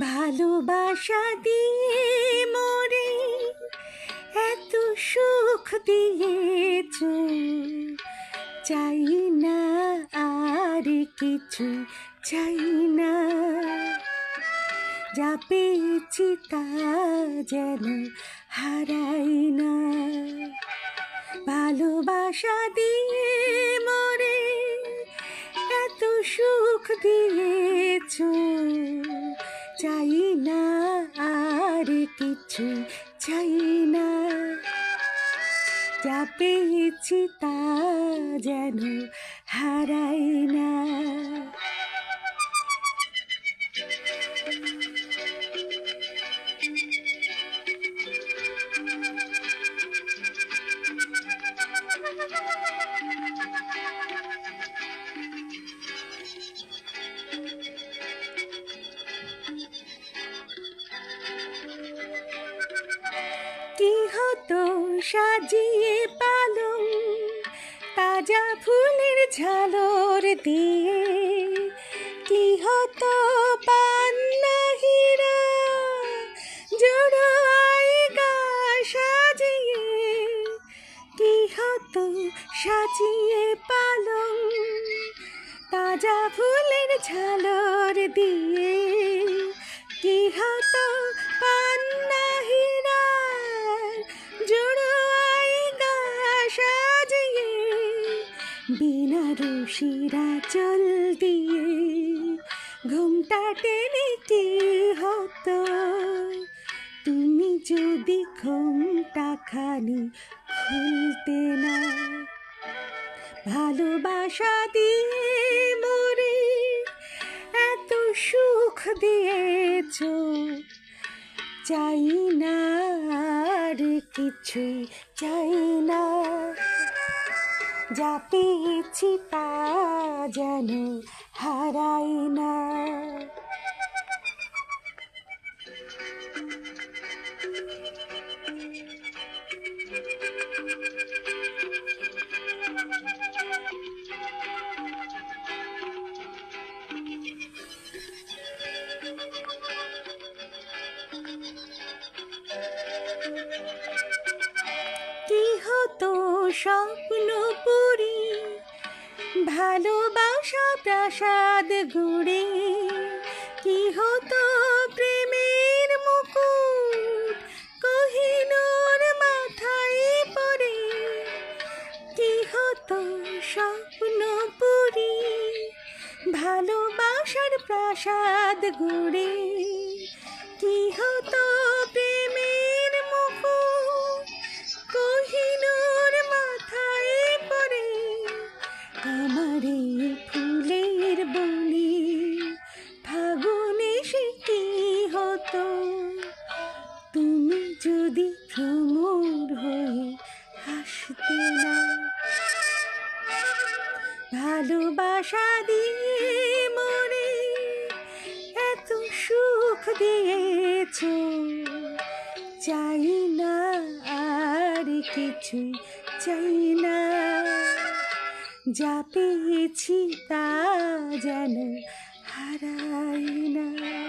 ভালোবাসা দিয়ে মরে এত সুখ দিয়েছ। চাই না আর কিছু, চাই না। যা পেয়েছি তা যেন হারাই না। ভালোবাসা দিয়ে মরে এত সুখ দিয়েছ। চাই না আর কিছু চাই না। যা পেয়েছি তা যেন হারাই না। সাজিয়ে পালং, তাজা ফুলের ঝালর দিয়ে। কি জোড়ো আইগা সাজিয়ে। সাজিয়ে পালং, তাজা ফুলের ঝালর দিয়ে। কি হতো বিনা চল দিয়ে ঘুমটা টেনে কি হতো? তুমি যদি ঘুমটা খানি খুলতে না, ভালোবাসা দিয়ে মরে এত সুখ দিয়েছ। চাই না আর কিছু, চাই না। যা পেয়েছি তা যেন হারাই না। স্বপ্ন পুরি ভালোবাসা প্রাসাদ গুড়ে কি হতো প্রেমের মুকুট, কহিনোর মাথায় পড়ে। কি হতো স্বপ্ন পুরি ভালোবাসার প্রাসাদ গুড়ে যদি ভ্রমর হয়ে হাসতে না। ভালোবাসা দিয়ে মনে এত সুখ দিয়েছ, চাই না আর কিছু, চাই না। যা পেয়েছি তা যেন হারাই না।